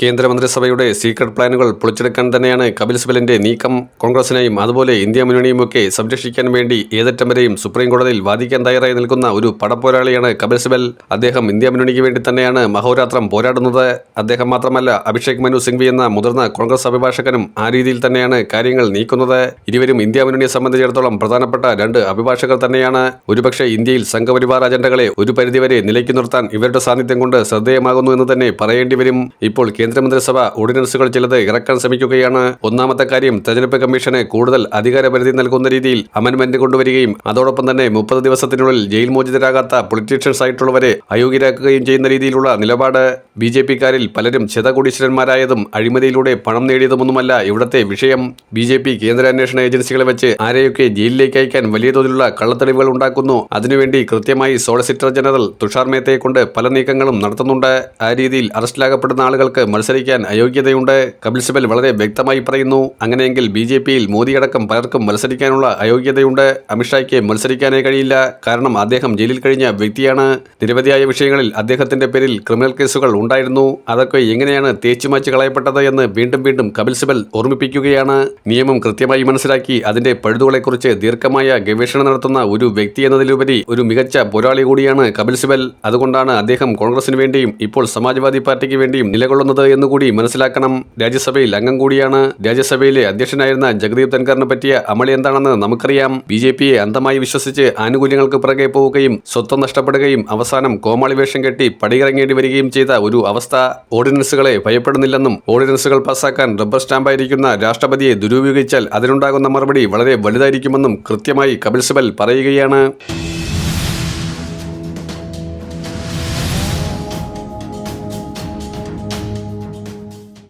കേന്ദ്രമന്ത്രിസഭയുടെ സീക്രട്ട് പ്ലാനുകൾ പൊളിച്ചെടുക്കാൻ തന്നെയാണ് കപിൽ സിബലിന്റെ നീക്കം. കോൺഗ്രസിനെയും അതുപോലെ ഇന്ത്യ മുന്നണിയുമൊക്കെ സംരക്ഷിക്കാൻ വേണ്ടി ഏതറ്റം വരെയും സുപ്രീം കോടതിയിൽ വാദിക്കാൻ തയ്യാറായി നിൽക്കുന്ന ഒരു പടപ്പോരാളിയാണ് കപിൽ സിബൽ. അദ്ദേഹം ഇന്ത്യ മുന്നണിക്ക് വേണ്ടി തന്നെയാണ് മഹോരാത്രം പോരാടുന്നത്. അദ്ദേഹം മാത്രമല്ല അഭിഷേക് മനു സിംഗ്വി എന്ന മുതിർന്ന കോൺഗ്രസ് അഭിഭാഷകനും ആ രീതിയിൽ തന്നെയാണ് കാര്യങ്ങൾ നീക്കുന്നത്. ഇരുവരും ഇന്ത്യ മുന്നണിയെ സംബന്ധിച്ചിടത്തോളം പ്രധാനപ്പെട്ട രണ്ട് അഭിഭാഷകർ തന്നെയാണ്. ഒരുപക്ഷെ ഇന്ത്യയിൽ സംഘപരിവാർ അജണ്ടകളെ ഒരു പരിധിവരെ നിലയ്ക്ക് നിർത്താൻ ഇവരുടെ സാന്നിധ്യം കൊണ്ട് ശ്രദ്ധേയമാകുന്നു എന്ന് തന്നെ പറയേണ്ടി വരും. ഇപ്പോൾ കേന്ദ്രമന്ത്രിസഭ ഓർഡിനൻസുകൾ ചിലത് ഇറക്കാൻ ശ്രമിക്കുകയാണ്. ഒന്നാമത്തെ കാര്യം തെരഞ്ഞെടുപ്പ് കമ്മീഷന് കൂടുതൽ അധികാരപരിധി നൽകുന്ന രീതിയിൽ അമൻമെന്റ് കൊണ്ടുവരികയും അതോടൊപ്പം തന്നെ മുപ്പത് ദിവസത്തിനുള്ളിൽ ജയിൽ മോചിതരാകാത്ത പൊളിറ്റീഷ്യൻസ് ആയിട്ടുള്ളവരെ അയോഗ്യരാക്കുകയും ചെയ്യുന്ന രീതിയിലുള്ള നിലപാട് ബി ജെ പിക്കാരിൽ പലരും ചിതകുടീശ്വരന്മാരായതും അഴിമതിയിലൂടെ പണം നേടിയതുമൊന്നുമല്ല ഇവിടത്തെ വിഷയം. ബി ജെ പി കേന്ദ്ര അന്വേഷണ ഏജൻസികളെ വെച്ച് ആരെയൊക്കെ ജയിലിലേക്ക് അയക്കാൻ വലിയ തോതിലുള്ള കള്ളത്തെളിവുകൾ ഉണ്ടാക്കുന്നു. അതിനുവേണ്ടി കൃത്യമായി സോളിസിറ്റർ ജനറൽ തുഷാർ മേത്തയെ കൊണ്ട് പല നീക്കങ്ങളും നടത്തുന്നുണ്ട്. ആ രീതിയിൽ അറസ്റ്റിലാകപ്പെടുന്ന ആളുകൾക്ക് മത്സരിക്കാൻ അയോഗ്യതയുണ്ട്. കപിൽ സിബൽ വളരെ വ്യക്തമായി പറയുന്നു അങ്ങനെയെങ്കിൽ ബി ജെ പിയിൽ മോദിയടക്കം പലർക്കും മത്സരിക്കാനുള്ള അയോഗ്യതയുണ്ട്. അമിത്ഷായ്ക്ക് മത്സരിക്കാനേ കഴിയില്ല. കാരണം അദ്ദേഹം ജയിലിൽ കഴിഞ്ഞ വ്യക്തിയാണ്. നിരവധിയായ വിഷയങ്ങളിൽ അദ്ദേഹത്തിന്റെ പേരിൽ ക്രിമിനൽ കേസുകൾ ഉണ്ടായിരുന്നു. അതൊക്കെ എങ്ങനെയാണ് തേച്ചുമാച്ച് കളയപ്പെട്ടത് എന്ന് വീണ്ടും വീണ്ടും കപിൽ സിബൽ ഓർമ്മിപ്പിക്കുകയാണ്. നിയമം കൃത്യമായി മനസ്സിലാക്കി അതിന്റെ പഴുതുകളെക്കുറിച്ച് ദീർഘമായ ഗവേഷണം നടത്തുന്ന ഒരു വ്യക്തി എന്നതിലുപരി ഒരു മികച്ച പോരാളി കൂടിയാണ് കപിൽ സിബൽ. അതുകൊണ്ടാണ് അദ്ദേഹം കോൺഗ്രസിന് വേണ്ടിയും ഇപ്പോൾ സമാജ്വാദി പാർട്ടിക്ക് വേണ്ടിയും നിലകൊള്ളുന്നത് എന്നുകൂടി മനസ്സിലാക്കണം രാജ്യസഭയിൽ അംഗം കൂടിയാണ് രാജ്യസഭയിലെ അധ്യക്ഷനായിരുന്ന ജഗദീപ് ധൻഖറിനെ പറ്റിയ അമളി എന്താണെന്ന് നമുക്കറിയാം. ബി ജെ പിയെ അന്ധമായി വിശ്വസിച്ച് ആനുകൂല്യങ്ങൾക്ക് പിറകെ പോവുകയും സ്വത്വം നഷ്ടപ്പെടുകയും അവസാനം കോമാളി വേഷം കെട്ടി പടിയിറങ്ങേണ്ടി വരികയും ചെയ്ത ഒരു അവസ്ഥ ഓർഡിനൻസുകളെ ഭയപ്പെടുന്നില്ലെന്നും ഓർഡിനൻസുകൾ പാസാക്കാൻ റബ്ബർ സ്റ്റാമ്പായിരിക്കുന്ന രാഷ്ട്രപതിയെ ദുരുപയോഗിച്ചാൽ അതിനുണ്ടാകുന്ന മറുപടി വളരെ വലുതായിരിക്കുമെന്നും കൃത്യമായി കപിൽ സിബൽ പറയുകയാണ്.